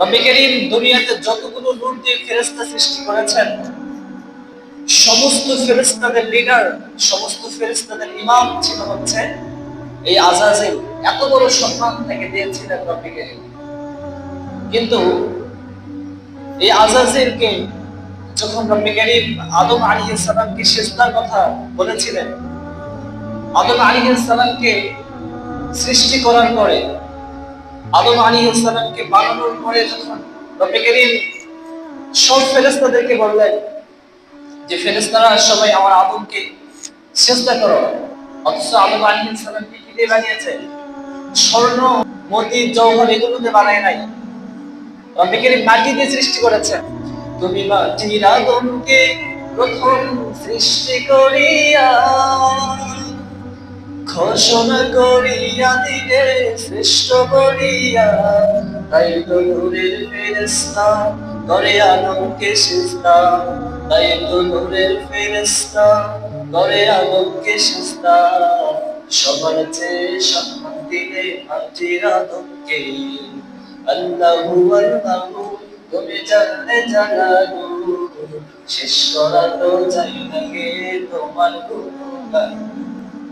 রব্বি করিম দুনিয়াতে যতগুলো নূর দিয়ে ফেরেশতা সৃষ্টি করেছেন, সমস্ত ফেরেশতাদের লিডার সমস্ত ফেরেশতাদের ইমাম ছিল হচ্ছে এই আজাজিল। এত বড় সম্মান তাকে দিয়েছিলেন রব্বি করিম। কিন্তু এই আজাজিলকে যখন রব্বি করিম আদম আলাইহিস সালামকে সিজদার কথা বলেছিলেন, আদম আলাইহিস সালামকে সৃষ্টি করার পরে আদম আলাইহিস সালামকে বানানোর পরে যখন সব ফেরেশতাদেরকে বললেন যে ফেরেশতারা সবাই আমার আদমকে চেষ্টা করো। অথচ আদম আলাইহিস সালামকে কি দিয়ে বানিয়েছে? স্বর্ণ, মতি, জওহর এগুলো দিয়ে বানায় নাই। রব্বি করিম মাটি দিয়ে সৃষ্টি করেছেন তুমি মাটির আদমকে প্রথম সৃষ্টি করিয়া ঘোষণা করিয়া দিলে শ্রেষ্ঠ করিয়া তাই তো ফেরেস্তা করে আলমকে সিজদা। তাই তো নূরের ফেরেস্তা করে আলমকে সিজদা। সবার চেয়ে সম্মান দিলে মাটির আদমকে আল্লাহু আল্লাহু, তুমি জানলে জানালু। শেষ করা তো চাই তোমার গুণগান।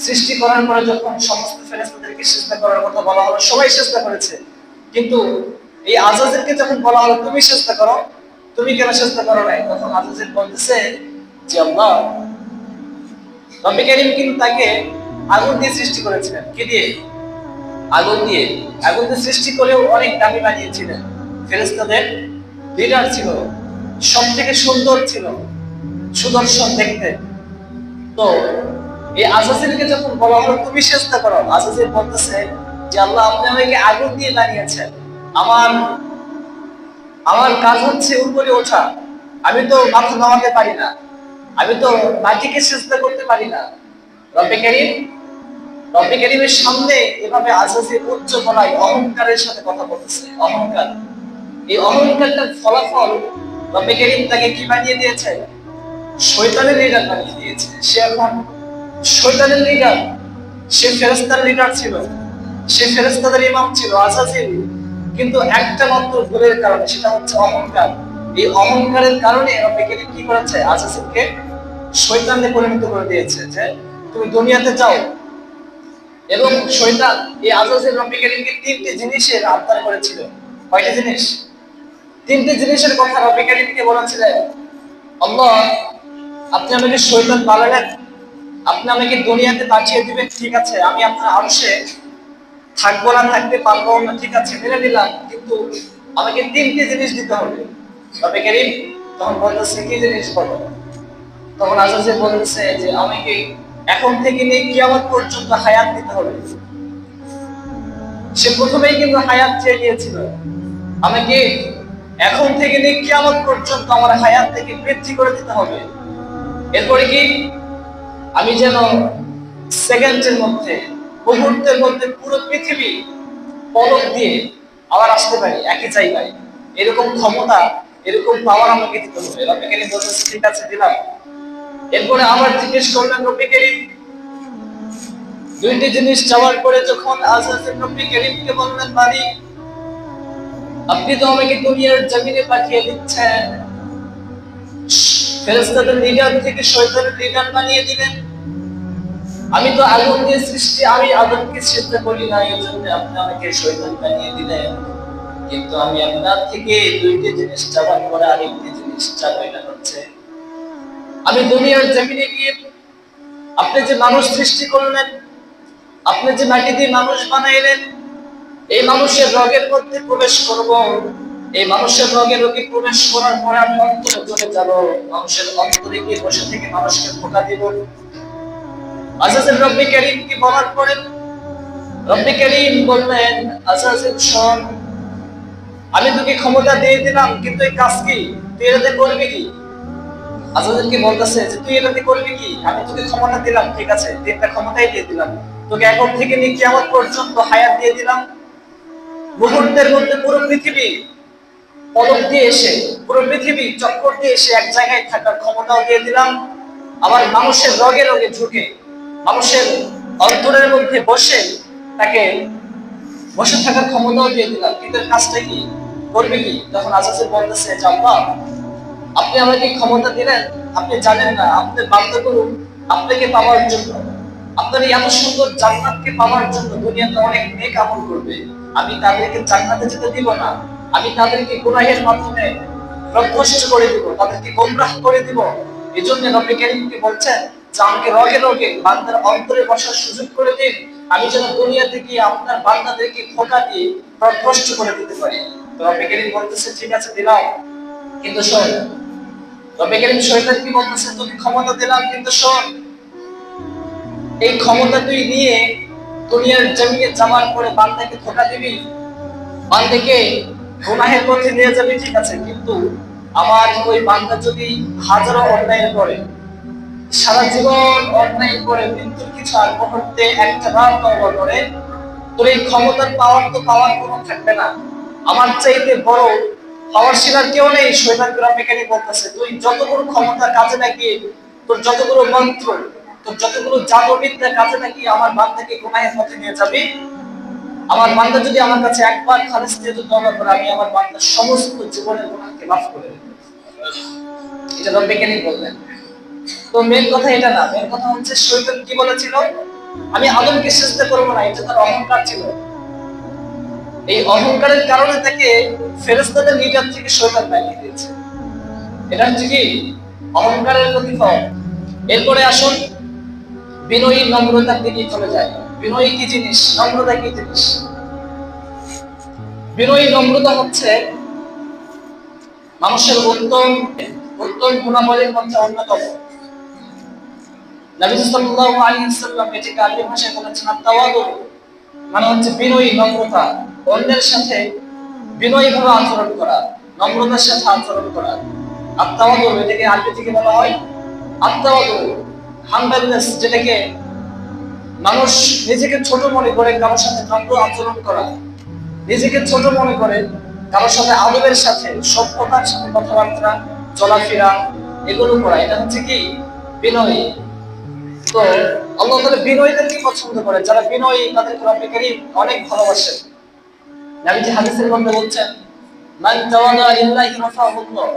সৃষ্টি করার পরে যখন সমস্ত ফেরেস্তাদেরকে চেষ্টা করার কথা বলা হলো, সবাই চেষ্টা করেছে। কিন্তু এই আজাজেরকে যখন বলা হলো, তুমি চেষ্টা করো? তুমি কেন চেষ্টা করো নাই? তখন আজাজের বলতেছে যে, আল্লাহ, রব্বি করিম কিন্তু তাকে আগুন দিয়ে সৃষ্টি করেছিলেন। কি দিয়ে? আগুন দিয়ে। আগুন দিয়ে সৃষ্টি করেও অনেক দামি বানিয়েছিলেন। ফেরেস্তাদের লিডার ছিল সব থেকে সুন্দর ছিল সুদর্শন দেখতে। তো এই আজাজিলকে যখন বলা হলো, তুমি চেষ্টা করো। আজাজিল বলতেছে যে, আল্লাহ আপনি আমাকে আগুন দিয়ে বানিয়েছেন আমার আমার কাজ হচ্ছে উপরে ওঠা। আমি তো মাথা নামাতে পারি না। আমি তো মাটিকে চেষ্টা করতে পারি না। রব্বে করিম, রব্বে করিমের সামনে এভাবে আজাজিল উচ্চ গলায় অহংকারের সাথে কথা বলতেছে। অহংকার। এই অহংকারটার ফলাফল রব্বে করিম তাকে কি বানিয়ে দিয়েছে? শৈতানের লিডার বানিয়ে দিয়েছে। সে এখন শয়তানের লিডার সে ফেরেস্তার লিডার ছিল, সে ফেরেস্তাদের ইমাম ছিল আজাজিল কিন্তু একটা মাত্র ভুলের কারণে, সেটা হচ্ছে অহংকার। এই অহংকারের কারণে রব্বিকে কি করেছে? আজাজিলকে শয়তানে পরিণত করে দিয়েছে যে, তুমি দুনিয়াতে যাও। এবং শয়তান এই আজাজিল রব্বি তিনটি জিনিসের আবদার করেছিল। কয়টা জিনিস? তিনটি জিনিসের কথা রব্বি করিমকে বলেছিলেন। আল্লাহ, আপনি আমাকে শৈতান বানালেন। আপনি আমাকে দুনিয়াতে পাঠিয়ে দিবেন, ঠিক আছে? আমি আপনার আংশে থাকব না, থাকতে পারব না, ঠিক আছে? মেনে নিলাম, কিন্তু আমাকে তিনটি জিনিস দিতে হবে। তবে করিম, তখন বলতেছে কি জিনিস বলো? তখন আজাজে বলতেছে যে, আমাকে এখন থেকে নিয়ে কিয়ামত পর্যন্ত হায়াত দিতে হবে। সে প্রথমেই কিন্তু হায়াত চেয়ে নিয়েছিল। আমাকে এখন থেকে নিয়ে কিয়ামত পর্যন্ত আমার হায়াত থেকে বৃদ্ধি করে দিতে হবে। এরপরে কি? আমি যেন সেকেন্ডের মধ্যে, মুহূর্তের মধ্যে পুরো পৃথিবী পলক দিয়ে আবার আসতে পারি, একই জায়গায়। এরকম ক্ষমতা, এরকম পাওয়ার আমাকে দিতে হবে। রব্বি করিম বলতেছে ঠিক আছে, দিলাম। এরপরে আবার জিজ্ঞেস করলেন রব্বি দুইটি জিনিস চাওয়ার পরে যখন আজাজের রব্বি করিমকে বললেন মালিক আপনি তো আমাকে দুনিয়ার জমিনে পাঠিয়ে দিচ্ছেন। ফেরেস্তাদের লিডার থেকে শয়তানের লিডার বানিয়ে দিলেন। আমি তো আগুন দিয়ে সৃষ্টি, আমি আদমকে চেষ্টা করি না এই জন্য আপনি আমাকে শয়তান বানিয়ে দিলেন। কিন্তু আমি আপনার থেকে দুইটি জিনিস চাওয়ার পরে আরেকটি জিনিস চাবো এটা হচ্ছে। আমি দুনিয়ার জমিনে গিয়ে আপনি যে মানুষ সৃষ্টি করলেন, আপনি যে মাটি দিয়ে মানুষ বানাইলেন, এই মানুষের রগের মধ্যে প্রবেশ করব। এই মানুষের রগে রোগে প্রবেশ করার পরে আমি অন্তরে চলে যাব। মানুষের অন্তরে গিয়ে বসে থেকে মানুষকে ধোকা দিব। আজাজের রব্বি করিম কি বলার পরে রব্বি করিম বললেন, আজাজের শোন, আমি তোকে ক্ষমতা দিয়ে দিলাম, কিন্তু এই কাজ কি? তুই এটাতে করবি কি? আজাদকে বলতেছে যে, তুই এটাতে করবি কি? আমি তোকে ক্ষমতা দিলাম, ঠিক আছে তিনটা ক্ষমতাই দিয়ে দিলাম। তোকে এখন থেকে নিয়ে কিয়ামত পর্যন্ত হায়াত দিয়ে দিলাম। মুহূর্তের মধ্যে পুরো পৃথিবী পদক দিয়ে এসে, পুরো পৃথিবী চক্কর দিয়ে এসে এক জায়গায় থাকার ক্ষমতাও দিয়ে দিলাম। আবার মানুষের রগে রগে ঢুকে মানুষের অন্তরের মধ্যে বসে তাকে বসে থাকার ক্ষমতাও দিয়ে দিলাম। কিন্তু কাজটা কি করবে কি? তখন আজাজে বলতেছে আল্লাহ আপনি আমাকে ক্ষমতা দিলেন, আপনি জানেন না আপনি বাধ্য করুন আপনাকে পাওয়ার জন্য, আপনার এত সুন্দর জান্নাতকে পাওয়ার জন্য দুনিয়াতে অনেক নেক আমল করবে। আমি তাদেরকে জান্নাতে যেতে দিব না, আমি তাদেরকে গুনাহের মাধ্যমে প্রভ্রষ্ট করে দিব, তাদেরকে গোমরাহ করে দিব। এই জন্য নবী করিমকে বলছেন আমাকে রগে রগে বান্দার অন্তরে বসার সুযোগ করে দিন। আমি যেন দুনিয়াতে গিয়ে আপনার বান্দাদেরকে খোকা দিয়ে প্রভ্রষ্ট করে দিতে পারি। তো নবী করিম বলতেছে, ঠিক আছে, দিলাম। কিন্তু শোন রবে করিম শয়তান কি বলতেছে? তোকে ক্ষমতা দিলাম, কিন্তু শোন, এই ক্ষমতা তুই নিয়ে দুনিয়ার জমিনে যাওয়ার পরে বান্দাকে ধোকা দিবি। বান্দাকে গুনাহের পথে নিয়ে যাবি, ঠিক আছে, কিন্তু আমার ওই বান্দা যদি হাজারো অন্যায় করে সারা জীবন অন্যায় করে মৃত্যুর কিছু আর মুহূর্তে একটা বার তওবা করে তোর এই ক্ষমতার পাওয়ার তো পাওয়ার কোনো থাকবে না। আমার চাইতে বড় পাওয়ার শিলার কেউ নেই শৈতান গ্রাফিকানি বলতেছে, তুই যতগুলো ক্ষমতা কাজে লাগিয়ে, তোর যতগুলো মন্ত্র, তোর যতগুলো জাদবিদ্যা কাজে লাগিয়ে আমার বান্দাকে গুনাহের পথে নিয়ে যাবি, আমার বান্দা যদি আমার কাছে একবার খালিস দিয়ে তওবা করে, আমি আমার বান্দার সমস্ত জীবনের গুনাহকে মাফ করে দেব। এটা রব্বিকানি বললেন? তো মেন কথা এটা না মেন কথা হচ্ছে শৈতান কি বলেছিল? আমি আদমকে চেষ্টা করব না এটা তার অহংকার ছিল। এই অহংকারের কারণে তাকে ফেরেস্তাদের নিকট থেকে শৈতান বানিয়ে দিয়েছে। এটা হচ্ছে কি? অহংকারের প্রতিফল। এরপরে আসুন, বিনয়ী নম্রতার দিকে চলে যায়? বিনয়ী কি জিনিস? নম্রতা কি জিনিস? বিনয়ী নম্রতা হচ্ছে মানুষের উত্তম উত্তম গুণাবলীর মধ্যে অন্যতম। নবী সাল্লাল্লাহু আলাইহি ওয়াসাল্লাম এটাকে আরবি ভাষায় বলেছেন আত-তাওয়াদু মানে হচ্ছে বিনয়ী নম্রতা, অন্যের সাথে বিনয়ী ভাবে আচরণ করা, নম্রতার সাথে আচরণ করা। আত্মাওয়াদু এটাকে আরবি থেকে বলা হয় আত্মাওয়াদু। হাম্বলনেস যেটাকে মানুষ নিজেকে ছোট মনে করে কারোর সাথে নম্র আচরণ করা, নিজেকে ছোট মনে করে কারোর সাথে আদবের সাথে, সভ্যতার সাথে কথাবার্তা, চলাফেরা, এগুলো করা। এটা হচ্ছে কি? বিনয়ী। তো আল্লাহ তাআলা বিনয়ীদেরকে পছন্দ করে, যারা বিনয়ী তাদেরকে রব্বে কারীম অনেক ভালোবাসেন নবীজি হাদিসের মধ্যে বলছেন, মান তাওয়াদা লিল্লাহি রাফাহুল্লাহ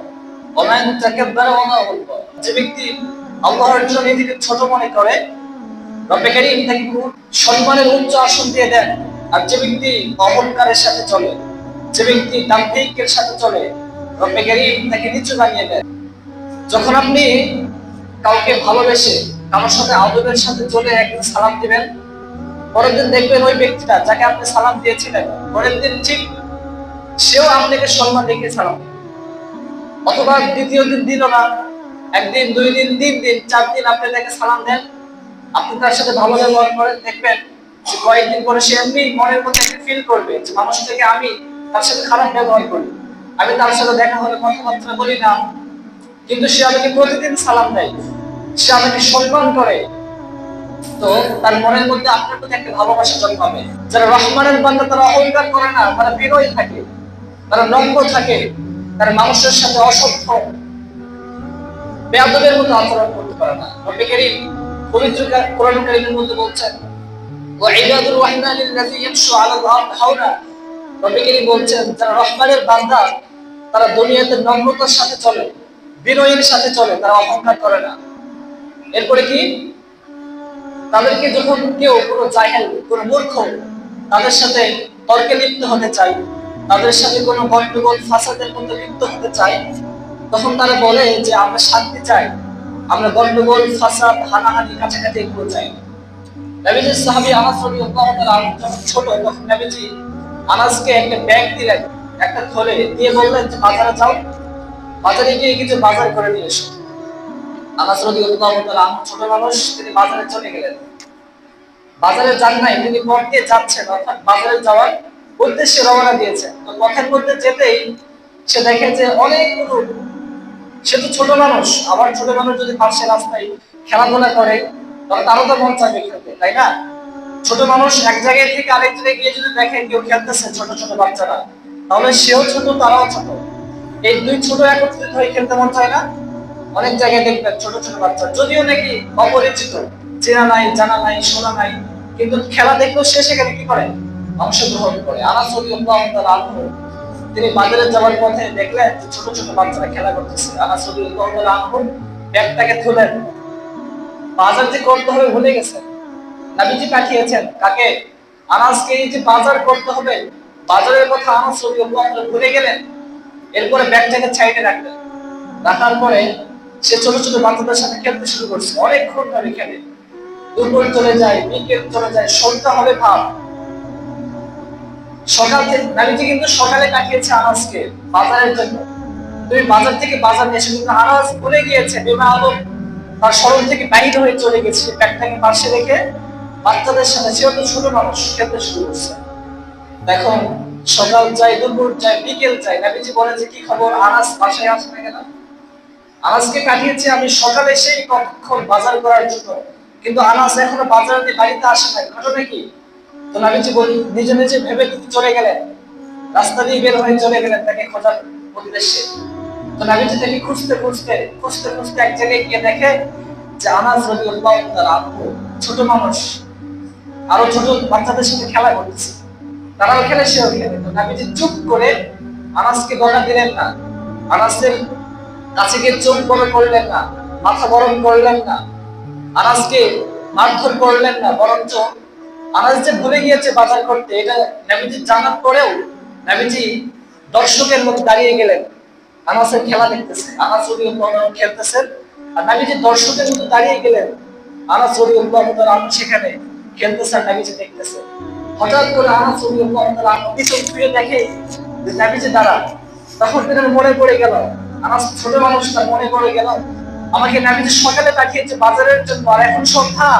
ওয়া মান তাকাব্বারা ওয়াদাহুল্লাহ যে ব্যক্তি আল্লাহর জন্য নিজেকে ছোট মনে করে, রব্বে কারীম তাকে সম্মানের উচ্চ আসন দিয়ে দেন। আর যে ব্যক্তি অহংকারের সাথে চলে, যে ব্যক্তি দাম্ভিকের সাথে চলে, রব্বে কারীম তাকে নিচু বানিয়ে দেন। যখন আপনি কাউকে ভালোবেসে কারোর সাথে আদবের সাথে চলে একদিন সালাম দিবেন। পরের দিন দেখবেন ওই ব্যক্তিটা যাকে আপনি সালাম দিয়েছিলেন। পরের দিন ঠিক সেও আপনাকে সম্মান রেখে সালাম অথবা দ্বিতীয় দিন দিল না। একদিন, দুই দিন, তিন দিন, চার দিন আপনি তাকে সালাম দেন। আপনি তার সাথে ভালো ব্যবহার করেন, দেখবেন কয়েকদিন পরে সে এমনি মনের মধ্যে একটা ফিল করবে যে মানুষটাকে আমি তার সাথে খারাপ ব্যবহার করি। আমি তার সাথে দেখা হলে কথাবার্তা বলি না। কিন্তু সে আমাকে প্রতিদিন সালাম দেয়। সে আমাকে সম্মান করে, তো তার মনের মধ্যে আপনার প্রতি একটা ভালোবাসা জন্মাবে। যারা রহমানের বান্দা, তারা অহংকার করে না, তারা বিনয়ী থাকে, তারা নম্র থাকে, তারা মানুষের সাথে অসভ্য, বেয়াদবের মতো আচরণ করতে পারে না। রব্বে কারীম পবিত্র কোরআন কারীমের মধ্যে বলছেন, ওয়া ইবাদুর রহমানিল লাযী ইয়ামশু আলাল আরদ হাওনা রব্বে কারীম বলছেন, যারা রহমানের বান্দা, তারা দুনিয়াতে নম্রতার সাথে চলে, বিনয়ের সাথে চলে, তারা অহংকার করে না। এরপরে কি? তাদেরকে যখন কেউ কোনো জাহেল কোনো মূর্খ, তাদের সাথে তর্কে লিপ্ত হতে চায়, তাদের সাথে কোনো গন্ডগোল ফাসাদের মধ্যে লিপ্ত হতে চায়, তখন তারা বলে যে, আমরা শান্তি চাই। আমরা গন্ডগোল ফাসাদ, হানাহানি কাছাকাছি এগুলো চাই। নবীজি সাহাবী আনাস ছোট, তখন নবীজি আনাসকে একটা ব্যাগ দিলেন, একটা থলে, দিয়ে বললেন যে, বাজারে যাও। বাজারে গিয়ে কিছু বাজার করে নিয়ে এসো। আনাস তাআলা ছোট মানুষ, তিনি বাজারে চলে গেলেন। বাজারে যান নাই, তিনি পথ দিয়ে যাচ্ছেন, অর্থাৎ বাজারে যাওয়ার উদ্দেশ্যে রওনা দিয়েছেন। তো পথের মধ্যে যেতেই সে দেখে যে অনেকগুলো সে তো ছোট মানুষ, আবার ছোট মানুষ যদি পাশে রাস্তায় খেলাধুলা করে, তাহলে তারও তো মন চাইবে খেলতে, তাই না? ছোট মানুষ এক জায়গায় থেকে আরেক জায়গায় গিয়ে যদি দেখে কেউ খেলতেছে ছোট ছোট বাচ্চারা, তাহলে সেও ছোট, তারাও ছোট। এই দুই ছোট একত্রিত হয়ে খেলতে মন চায় না? অনেক জায়গায় দেখবেন ছোট ছোট বাচ্চা, যদিও নাকি অপরিচিত, চেনা নাই, জানা নাই, শোনা নাই, কিন্তু খেলা দেখলেও সে সেখানে কি করে? অংশগ্রহণ করে। আনাস তিনি বাজারে যাওয়ার পথে দেখলেন যে ছোট ছোট বাচ্চারা খেলা করতেছে। আনাস ব্যাগটাকে তুলেন বাজার যে করতে হবে ভুলে গেছেন। নবীজি পাঠিয়েছেন। কাকে? আনাসকে যে বাজার করতে হবে, বাজারের কথা আনাস ভুলে গেলেন। এরপরে ব্যাগটাকে সাইডে রাখলেন। রাখার পরে সে ছোট ছোট বাচ্চাদের সাথে খেলতে শুরু করছে। অনেকক্ষণ ধরে খেলে। দুপুর চলে যায়, বিকেল চলে যায়, সন্ধ্যা হবে ভাব। সকাল থেকে নাবিজি কিন্তু সকালে কাটিয়েছে আনাজকে বাজারের জন্য। তুমি বাজার থেকে বাজার নিয়ে এসে কিন্তু আনাজ ভুলে গিয়েছে বেমা আলম তার স্মরণ থেকে বাইরে হয়ে চলে গেছে। ব্যাগটাকে পাশে রেখে বাচ্চাদের সাথে, সেও তো ছোট মানুষ, খেলতে শুরু করছে। দেখো সকাল যায়, দুপুর যায়, বিকেল যায়। নাবিজি বলে যে, কি খবর? আনাজ বাসায় আসবে না কেন? আনাজকে কাটিয়েছি আমি সকালে সেই কতক্ষণ বাজার করার জন্য। কিন্তু আনাজ এখনও বাজার বাড়িতে আসে না ঘটনা কি? তো নাবিজি বলি, নিজে নিজে ভেবে তিনি চলে গেলেন। রাস্তা দিয়ে বের হয়ে চলে গেলেন তাকে খোঁজার উদ্দেশ্যে। তো নাবিজি তাকে খুঁজতে খুঁজতে খুঁজতে খুঁজতে এক জায়গায় গিয়ে দেখে যে আনাজ রাদিয়াল্লাহু তাআলা আনহু ছোট মানুষ। আরও ছোট বাচ্চাদের সাথে খেলা করতেছে। তারাও খেলে, সেও খেলে। তো নাবিজি চুপ করে আনাজকে বকা দিলেন না। আনাসের কাছে গিয়ে চোখ বড় করলেন না, মাথা গরম করলেন না আনাজকে মারধর করলেন না, বরঞ্চ আনাজ যে ভুলে গিয়েছে বাজার করতে, এটা নাবিজি জানার পরেও নাবিজি দর্শকের মতো দাঁড়িয়ে গেলেন। আনাসের খেলা দেখতেছে আনাস রাদিয়াল্লাহু খেলতেছেন, আর নাবিজি দর্শকের মতো দাঁড়িয়ে গেলেন। আনাস তাআলা সেখানে খেলতেছেন নাবিজি দেখতেছে। হঠাৎ করে আনাস তাআলা পিছন ফিরে দেখে যে নাবিজি দাঁড়া তখন মনে পড়ে গেল আমার ছোট মানুষ তার মনে পড়ে গেল, আমাকে নাবিজি সকালে পাঠিয়েছে বাজারের জন্য, আর এখন সন্ধ্যা।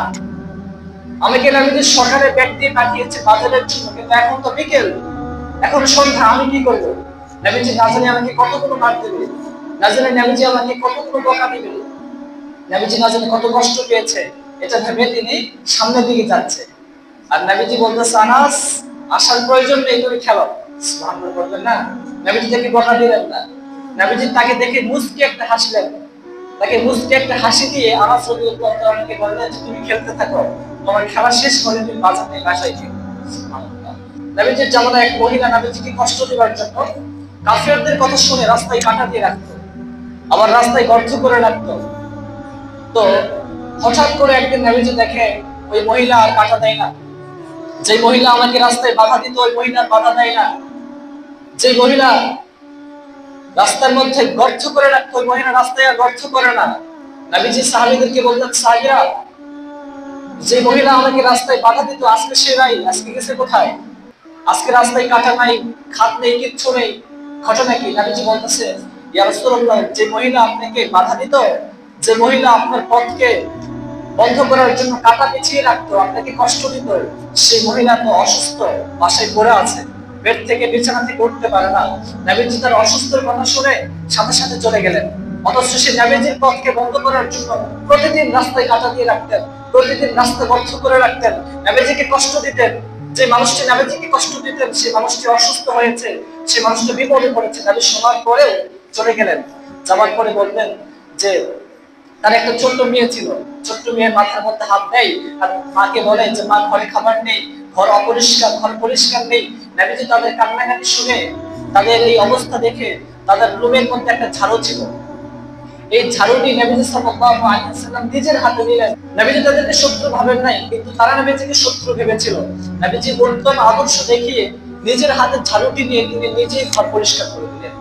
আমাকে নাবিজি সকালে ব্যাগ দিয়ে পাঠিয়েছে বাজারের জন্য, কিন্তু এখন তো বিকেল। এখন সন্ধ্যা, আমি কি করব? নাবিজি না জানি আমাকে কতগুলো মার দেবে? না জানি নাবিজি আমাকে কতগুলো বকা দিবে? নাবিজি না জানি কত কষ্ট পেয়েছে? এটা ভেবে তিনি সামনের দিকে যাচ্ছে। আর নাবিজি বলতেছে, আনাস, আসার প্রয়োজন নেই, তুমি খেলো বলবেন না। নাবিজি তাকে বকা দিলেন না। নাবিজি তাকে দেখে মুস্কি একটা হাসলেন তাকে মুস্কি একটা হাসি দিয়ে আনাস রাদিয়াল্লাহু তাআলাকে বললেন তুমি খেলতে থাকো, তোমার খেলা শেষ করে তুমি নিয়ে বাসায় সুবহানাল্লাহ। নাবিজির জামানায় এক মহিলা নাবিজিকে কষ্ট দেওয়ার জন্য কাফিরদের কথা শুনে রাস্তায় কাটা দিয়ে রাখতো। আবার রাস্তায় গর্ত করে রাখতো। তো হঠাৎ করে একদিন নাবিজি দেখে, ওই মহিলা আর কাটা দেয় না। যে মহিলা আমাকে রাস্তায় বাধা দিত, ওই মহিলার বাধা দেয় না। যে মহিলা রাস্তার মধ্যে গর্ত করে রাখতো মহিলা রাস্তায় গর্ত করে না। নবীজি সাহাবীদেরকে বলতেন সাহাবীরা, যে মহিলা আমাকে রাস্তায় বাধা দিত, আজকে সে নাই, আজকে গেছে কোথায়? আজকে রাস্তায় কাটা নাই, খাত নেই, কিচ্ছু নেই। ঘটনা কি? নবীজি বলতেছে যে মহিলা আপনাকে বাধা দিত, যে মহিলা আপনার পথকে বন্ধ করার জন্য কাটা পিছিয়ে রাখতো, আপনাকে কষ্ট দিত, সেই মহিলা তো অসুস্থ, বাসায় পড়ে আছে। বেড থেকে বিছানা থেকে উঠতে পারে না। নাবিজি তার অসুস্থর কথা শুনে সাথে সাথে চলে গেলেন। অথচ সে নাবিজির পথকে বন্ধ করার জন্য প্রতিদিন রাস্তায় কাটা দিয়ে রাখতেন, প্রতিদিন রাস্তা বন্ধ করে রাখতেন। নাবিজিকে কষ্ট দিতেন, যে মানুষটি নাবিজিকে কষ্ট দিতেন, সে মানুষটি অসুস্থ হয়েছে, সে মানুষটি বিপদে পড়েছে। নাবি শোনার পরেও চলে গেলেন। যাওয়ার পরে বললেন যে, তার একটা ছোট্ট মেয়ে ছিল। ছোট্ট মেয়ের মাথার মধ্যে হাত দেয় আর মাকে বলে যে, মা, ঘরে খাবার নেই, ঘর অপরিষ্কার, ঘর পরিষ্কার নেই। নাবিজি তাদের কান্নাকাটি শুনে তাদের এই অবস্থা দেখে তাদের রুমের মধ্যে একটা ঝাড়ু ছিল। এই ঝাড়ুটি নবীজি সাল্লাল্লাহু আলাইহি ওয়াসাল্লাম নিজের হাতে নিলেন। নবীজি তাদেরকে শত্রু ভাবেন নাই, কিন্তু তারা নবীজিকে শত্রু ভেবেছিল। নবীজি উত্তম আদর্শ দেখিয়ে নিজের হাতে ঝাড়ুটি নিয়ে তিনি নিজেই ঘর পরিষ্কার করে দিলেন।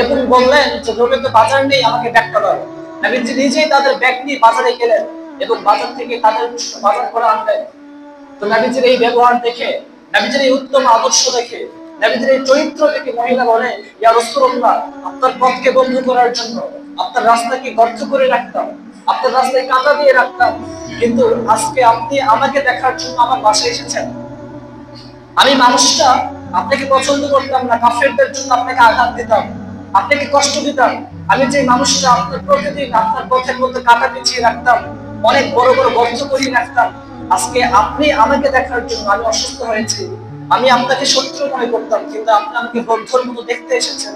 এবং বললেন যে, রোমে তো বাজার নেই, আমাকে ব্যাগটা দাও। নবীজি নিজেই তাদের ব্যাগ নিয়ে বাজারে গেলেন এবং বাজার থেকে তাদের বাজার করে আনলেন। তো নবীজির এই ব্যবহার দেখে নবীজির এই উত্তম আদর্শ দেখে, নবীজির এই চরিত্র দেখে মহিলা বলে, ইয়া রাসূলুল্লাহ, আপনার পথকে বন্ধ করার জন্য, আপনার রাস্তাকে গর্ত করে রাখতাম, আপনার রাস্তায় কাঁটা দিয়ে রাখতাম, কিন্তু আজকে আপনি আমাকে দেখার জন্য আমার বাসায় এসেছেন। আমি মানুষটা, আপনাকে পছন্দ করতাম না, কাফেরদের জন্য আপনাকে আঘাত দিতাম, আপনাকে কষ্ট দিতাম। আমি যে মানুষটা আপনার প্রতিদিন আপনার পথের মধ্যে কাটা পিছিয়ে রাখতাম, অনেক বড় বড় গর্ত করিয়ে রাখতাম আজকে আপনি আমাকে দেখার জন্য আমি অসুস্থ হয়েছি। আমি আপনাকে শত্রু মনে করতাম, কিন্তু আপনি আমাকে বন্ধুর মতো দেখতে এসেছেন।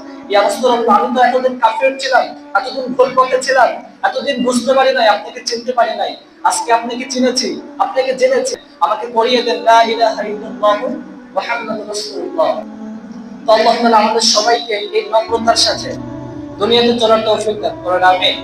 আমি তো এতদিন কাফের ছিলাম, এতদিন ভুল পথে ছিলাম, এতদিন বুঝতে পারি নাই, আপনাকে চিনতে পারি নাই। আজকে আপনাকে চিনেছি, আপনাকে জেনেছি। আমাকে পড়িয়ে দেন, লা ইলাহা ইল্লাল্লাহ মুহাম্মাদুর রাসূলুল্লাহ। আল্লাহ তাআলা আমাদের সবাইকে এই নম্রতার সাথে দুনিয়াতে চলার তৌফিক দান করেন, আমিন।